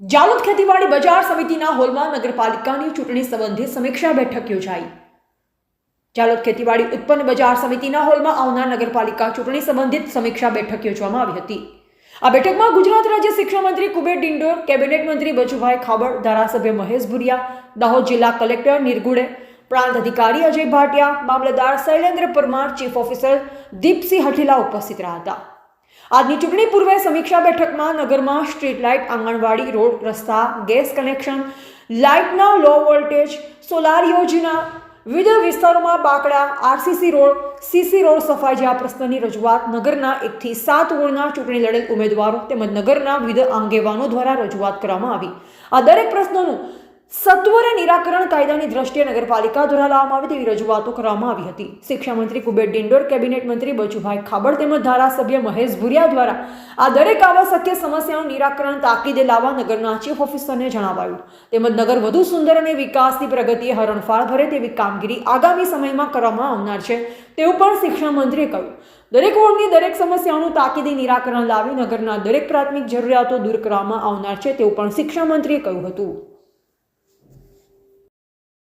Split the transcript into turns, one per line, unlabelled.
જાલોદ ખેતીવાડી બજાર સમિતિના હોલમાં નગરપાલિકાની ચૂંટણી સંબંધિત સમીક્ષા બેઠક યોજાઈ. જાલોદ ખેતીવાડી ઉત્પન્ન બજાર સમિતિના હોલમાં આવનાર નગરપાલિકા ચૂંટણી સંબંધિત સમીક્ષા બેઠક યોજવામાં આવી હતી. આ બેઠકમાં ગુજરાત રાજ્ય શિક્ષણ મંત્રી કુબેર ડિંડોર, કેબિનેટ મંત્રી બચુભાઈ ખાબડ, ધારાસભ્ય મહેશ ભુરિયા, દાહોદ જિલ્લા કલેક્ટર નિર્ગુડે, પ્રાંત અધિકારી અજય ભાટિયા, મામલતદાર શૈલેન્દ્ર પરમાર, ચીફ ઓફિસર દીપસિંહ હઠીલા ઉપસ્થિત રહ્યા હતા. આજની ચૂંટણી પૂર્વે સમીક્ષા બેઠકમાં નગરમાં સ્ટ્રીટ લાઇટ, આંગણવાડી રોડ, રસ્તા, ગેસ કનેક્શન, લાઇટના લો વોલ્ટેજ, સોલાર યોજના, વિવિધ વિસ્તારોમાં બાકડા, આરસીસી રોડ, સીસી રોડ સફાઈ જેવા પ્રશ્નની રજૂઆત નગરના એકથી સાત વોર્ડના ચૂંટણી લડેલ ઉમેદવારો તેમજ નગરના વિવિધ આગેવાનો દ્વારા રજૂઆત કરવામાં આવી. આ દરેક પ્રશ્નોનું સત્વરે નિરાકરણ કાયદાની દ્રષ્ટિએ નગરપાલિકા દ્વારા લાવવામાં આવે તેવી રજૂઆતો કરવામાં આવી હતી. શિક્ષણ મંત્રી કુબેર ડિંડોર, કેબિનેટ મંત્રી બચુભાઈ ખાબડ તેમજ ધારાસભ્ય મહેશ ભુરિયા દ્વારા આ દરેક આવશ્યક સમસ્યાનું નિરાકરણ તાકીદે લાવવા નગરના ચીફ ઓફિસરને જણાવાયું. તેમજ નગર વધુ સુંદર અને વિકાસની પ્રગતિએ હરણફાળ ભરે તેવી કામગીરી આગામી સમયમાં કરવામાં આવનાર છે તેવું પણ શિક્ષણ મંત્રીએ કહ્યું. દરેક વોર્ડની દરેક સમસ્યાઓનું તાકીદે નિરાકરણ લાવી નગરના દરેક પ્રાથમિક જરૂરિયાતો દૂર કરવામાં આવનાર છે તેવું પણ શિક્ષણ મંત્રીએ કહ્યું હતું.